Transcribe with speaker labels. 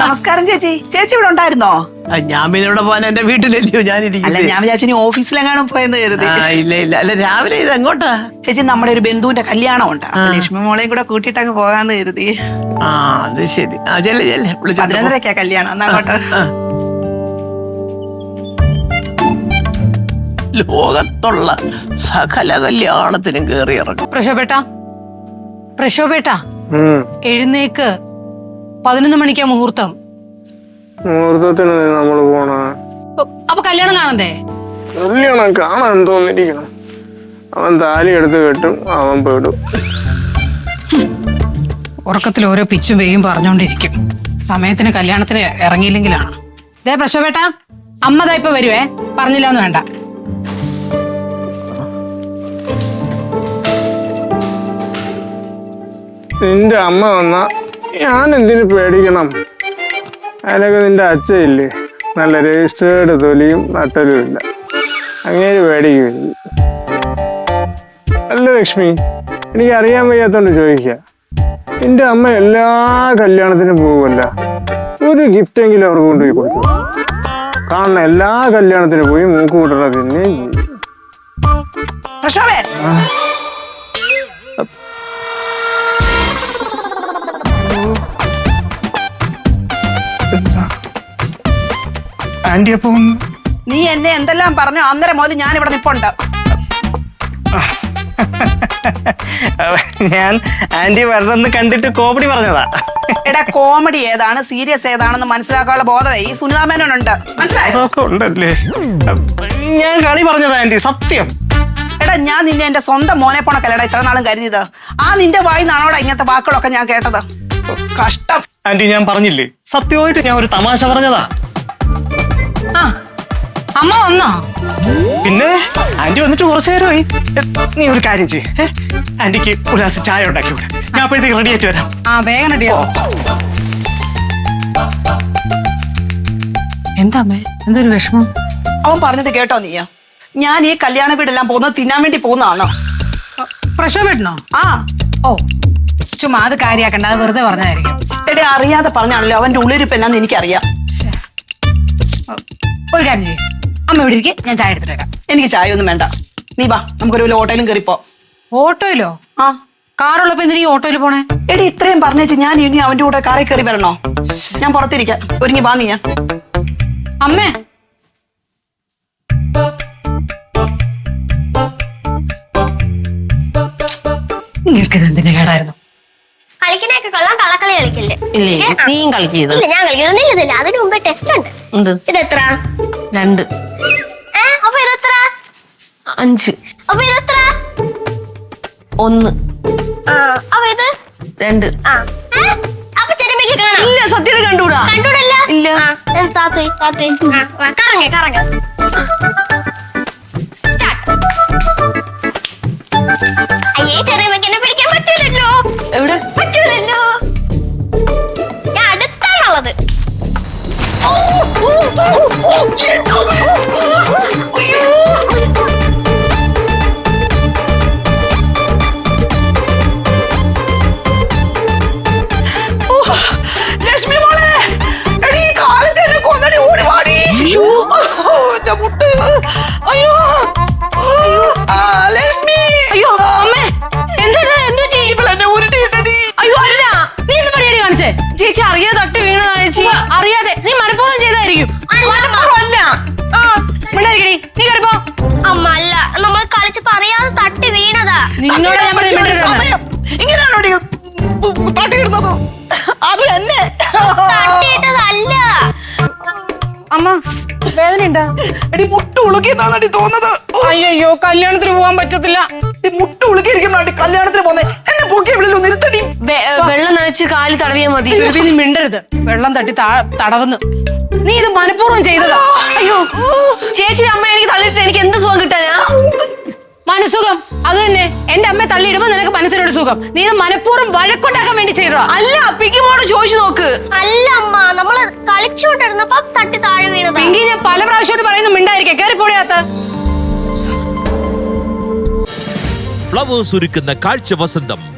Speaker 1: നമസ്കാരം ചേച്ചി. ചേച്ചി ഇവിടെ ഉണ്ടായിരുന്നോ?
Speaker 2: ഞാൻ പിന്നെ ഇവിടെ പോകാൻ എന്റെ വീട്ടിലല്ലയോ? ഞാൻ
Speaker 1: അല്ല ഞാൻ വിചാരിച്ചു ഓഫീസിലെങ്ങാനും പോയെന്ന് കരുതി.
Speaker 2: ഇല്ല ഇല്ല. അല്ല രാവിലെ ഇത് എങ്ങോട്ടാ?
Speaker 1: ചേച്ചി നമ്മുടെ ഒരു ബന്ധുവിന്റെ കല്യാണം ഉണ്ട് ലക്ഷ്മി മോളെയും കൂടെ കൂട്ടിയിട്ട് അങ്ങ് പോകാന്ന് കരുതി.
Speaker 2: ആ അത് ശരി. ആ ചെല്ലേ ചെല്ലേ.
Speaker 1: പതിനൊന്നരക്കാ കല്യാണം. എന്നാ അങ്ങോട്ട്.
Speaker 2: ലോകത്തുള്ള സകല കല്യാണത്തിനും കേറി ഇറങ്ങും.
Speaker 3: പ്രശോപേട്ട പ്രശോപേട്ട എഴുന്നേക്ക്. പതിനൊന്ന് മണിക്കാ മുഹൂർത്തം.
Speaker 4: മുഹൂർത്തത്തിന് നമ്മൾ പോണ.
Speaker 3: അപ്പൊ- കല്യാണം കാണണ്ടേ?
Speaker 4: കല്യാണം കാണാൻ തോന്നിയിരിക്കണം അവൻ താലി എടുത്ത് കെട്ടും അവൻ പെടും.
Speaker 3: ഉറക്കത്തിൽ ഓരോ പിച്ചും വെയും പറഞ്ഞുകൊണ്ടിരിക്കും സമയത്തിന് കല്യാണത്തിന് ഇറങ്ങിയില്ലെങ്കിലാണ്. ദേ പ്രശ്നപ്പെട്ട അമ്മ ദാ ഇപ്പൊ വരുവേ പറഞ്ഞില്ലാന്ന് വേണ്ട.
Speaker 4: നിന്റെ അമ്മ വന്ന ഞാൻ എന്തിനു പേടിക്കണം? അതിനൊക്കെ നിന്റെ അച്ഛയില്ലേ നല്ല രജിസ്റ്റേർഡ് തൊലിയും നട്ടലും ഇല്ല. അങ്ങേര് പേടിക്കില്ല അല്ല ലക്ഷ്മി എനിക്ക് അറിയാൻ വയ്യാത്തോണ്ട് ചോദിക്കുക നിന്റെ അമ്മ എല്ലാ കല്യാണത്തിനും പോകുമല്ല ഒരു ഗിഫ്റ്റ് എങ്കിലും അവർക്ക് കൊണ്ടുപോയി കൊടുത്തു. കാണുന്ന എല്ലാ കല്യാണത്തിനും പോയി മൂക്ക് കൂട്ടണ പിന്നെയും ആന്റി അപ്പം
Speaker 1: നീ എന്നെ എന്തെല്ലാം പറഞ്ഞു അന്നേരം മുതൽ ഞാൻ ഇവിടെ നിപ്പുണ്ട്.
Speaker 5: ഞാൻ ആന്റി വരണമെന്ന് കണ്ടിട്ട് കോമഡി പറഞ്ഞതാ.
Speaker 1: എടാ കോമഡി ഏതാണ്? സീരിയസ് ഏതാണെന്ന് മനസ്സിലാക്കാനുള്ള ബോധമേ ഈ സുനിതാ മേനോനുണ്ട്. മനസ്സിലായോ?
Speaker 5: അതൊക്കെ ഉണ്ടല്ലേ? ഞാൻ കളി പറഞ്ഞതാ ആന്റി സത്യം.
Speaker 1: എടാ ഞാൻ നിന്നെ എന്റെ സ്വന്തം മോനെ പോണക്കല്ലടാ ഇത്ര നാളും കരുതിയത്. ആ നിന്റെ വായി നാണോടാ ഇങ്ങനത്തെ വാക്കുകളൊക്കെ ഞാൻ കേട്ടത്? കഷ്ടം.
Speaker 5: ആന്റി ഞാൻ പറഞ്ഞില്ലേ? സത്യമായിട്ട് ഞാൻ ഒരു തമാശ പറഞ്ഞതാ.
Speaker 3: അമ്മ വന്നോ?
Speaker 5: പിന്നെ ആന്റി വന്നിട്ട് കുറച്ചു നേരമായി. നീ ഒരു കാര്യം ചെയ്യ്. ആന്റിക്ക് ഒരു ഗ്ലാസ് ചായ ഉണ്ടാക്കി വിട് ഞാൻ അപ്പോഴത്തേക്ക് റെഡി ആയിട്ട് വരാം.
Speaker 3: ആ വേഗം റെഡിയാ എന്താ അമ്മേ? എന്തൊരു വിഷമം?
Speaker 1: അവൻ പറഞ്ഞത് കേട്ടോ നീ ഞാൻ ഈ കല്യാണ വീടെല്ലാം പോകുന്നത് തിന്നാൻ വേണ്ടി പോകുന്നതാണോ?
Speaker 3: പ്രശോഭേട്ടനോ
Speaker 1: ആ.
Speaker 3: ഓ ചുമ്മാ അത് കാര്യാക്കണ്ട അത് വെറുതെ പറഞ്ഞായിരിക്കും
Speaker 1: എടേ അറിയാതെ പറഞ്ഞാണല്ലോ അവന്റെ ഉള്ളിരിപ്പ് എന്നാന്ന് എനിക്കറിയാം
Speaker 3: ഒരു കാര്യം ചെയ്യും. അമ്മ ഇവിടെ ഇരിക്കെ ഞാൻ ചായ എടുത്തിട്ട് വരാം
Speaker 1: എനിക്ക് ചായ ഒന്നും വേണ്ട. നീ വാ നമുക്കൊരു വല്ല ഓട്ടോയിലും കയറിപ്പോ
Speaker 3: ഓട്ടോയിലോ?
Speaker 1: ആ.
Speaker 3: കാറുള്ളപ്പോ എന്തിനീ ഓട്ടോയിൽ പോണേ?
Speaker 1: എടി ഇത്രയും പറഞ്ഞേച്ച് ഞാൻ ഇനി അവന്റെ കൂടെ കാറിൽ കയറി വരണോ? ഞാൻ പുറത്തിരിക്കാം. ഒരുങ്ങി വാ നീ ഞാൻ.
Speaker 3: അമ്മേ. നിങ്ങൾക്ക് എന്തിന്റെ കേടായിരുന്നു?
Speaker 6: കളിക്കണൊക്കെ കൊള്ളാം കള്ളക്കളി കളിക്കില്ലേ?
Speaker 7: ഇല്ലേ നീയും
Speaker 6: ഇല്ല ഞാൻ കളിക്കുന്നില്ല അതിനു മുമ്പേ ടെസ്റ്റ് ഉണ്ട്.
Speaker 7: എന്ത്?
Speaker 6: ഇത് എത്ര
Speaker 7: രണ്ട്. അഞ്ച്.
Speaker 6: അപ്പൊ ഇതെത്ര
Speaker 7: ഒന്ന്.
Speaker 6: ആ അപ്പൊ ഇത്?
Speaker 7: രണ്ട്.
Speaker 6: ആ. ഏ? അപ്പൊ ചെരുമയ്ക്ക് കാണാം
Speaker 7: ഇല്ല സത്യം കണ്ടുകൂടാ.
Speaker 6: കണ്ടൂടല്ല
Speaker 7: ഇല്ല.
Speaker 6: ആ, ഏ, താത്തേ താത്തേ. ആ, വാ, കറങ്ങ് കറങ്ങ്. സ്റ്റാർട്ട് അയ്യേ എന്നെ പിടിക്കാൻ പറ്റൂലല്ലോ.
Speaker 7: എവിടെ?
Speaker 6: പറ്റൂലല്ലോ. ഞാൻ അടുത്താണുള്ളത്.
Speaker 1: ലക്ഷ്മി
Speaker 7: ചേച്ചി അറിയാതെ
Speaker 3: നീ മനഃപൂർവം ചെയ്തായിരിക്കും. നീ കയറിപ്പോ
Speaker 6: അമ്മ അല്ല നമ്മൾ കളിച്ചപ്പോ അറിയാതെ തട്ടി വീണതാ.
Speaker 3: നിന്നോട്
Speaker 1: ഇങ്ങനെയാണോ തട്ടിയിടുന്നത് അതും എന്നെ
Speaker 6: തട്ടിയിട്ടതല്ല.
Speaker 3: അമ്മ വേദന ഉണ്ടാ
Speaker 1: എടി മുട്ട് ഉളുക്കിന്നാടി തോന്നുന്നത്.
Speaker 3: അയ്യോ കല്യാണത്തിന് പോകാൻ പറ്റത്തില്ല.
Speaker 1: ഈ മുട്ട് ഉളുക്കിയിരിക്കണോടി കല്യാണത്തിന് പോന്നെ
Speaker 7: കാലിൽ തടവിയാ മതി.
Speaker 3: സുരഭി, നീ മിണ്ടരുത്. വെള്ളം തട്ടി തടവുന്നു. നീ ഇത് മനഃപൂർവം ചെയ്തതാ. അയ്യോ.
Speaker 7: ചേച്ചിയുടെ അമ്മ എനിക്ക് തള്ളിയിട്ട് എനിക്ക് എന്ത് സുഖം കിട്ടാനാ?
Speaker 3: മനസുഖം അത് തന്നെ. എന്റെ അമ്മയെ തള്ളിയിടുമ്പോ നിനക്ക് മനസ്സിനൊരു സുഖം. നീ ഇത് മനഃപൂർവം വഴക്കുണ്ടാക്കാൻ വേണ്ടി ചെയ്തതാ.
Speaker 7: അല്ല പിങ്കിമോട് ചോദിച്ചു നോക്ക്.
Speaker 6: അല്ല അമ്മ. നമ്മൾ കളിച്ചോണ്ടിരുന്നപ്പോ തട്ടി താഴെ വീണത്.
Speaker 3: പിങ്കി ഞാൻ പല പ്രാവശ്യമായിട്ട് പറയുന്നു മിണ്ടായിരിക്കെ. കയറിപ്പോടിയാത്ത
Speaker 8: ഫ്ലവേഴ്സ് ഒരുക്കുന്ന കാഴ്ച വസന്തം.